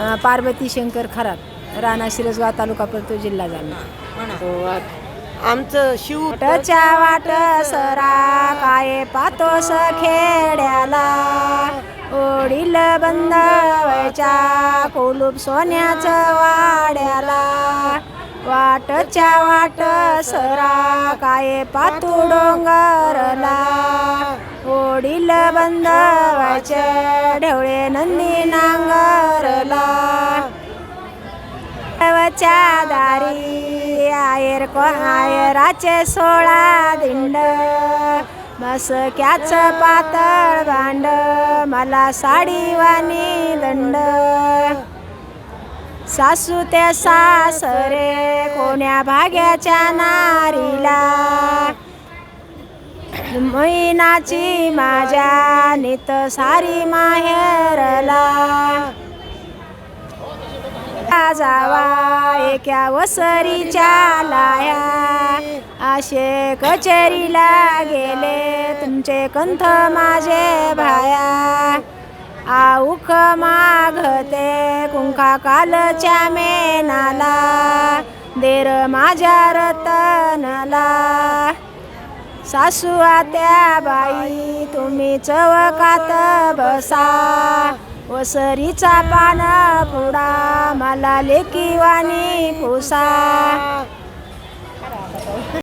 अ, पार्वती शंकर खरात राणा शिरसगाव तालुका परतूर जिल्हा जालना. हो, आमचं शिव वाटच्या वाट सरा काय पातोस खेड्याला ओढील बंद व्हायच्या कोलूप सोन्याचं वाड्याला. वाटच्या वाट सरा काय पातू डोंगरला. ओढील बंद व्हायचे ढवळे नंदी नांगरला देवाच्या दारी. आयर को आयराचे सोळा दिंड. मसक्याच पातळ भांड. मला साडी वाणी दंड. सासू ते सासरे कोण्या भाग्याच्या नारीला. मैनाची माझ्या नित सारी माहेरला. जावा एका वसरीच्या लाया? आशे कचेरीला गेले तुमचे कंथ माझे भाया. आऊख मागते कुंखा कालच्या मेनाला देर माझ्या रतनला. सासू आत्या बाई तुम्ही चवकात बसा वसरीचा पान पुडा. मला लेकी वाणी पुसा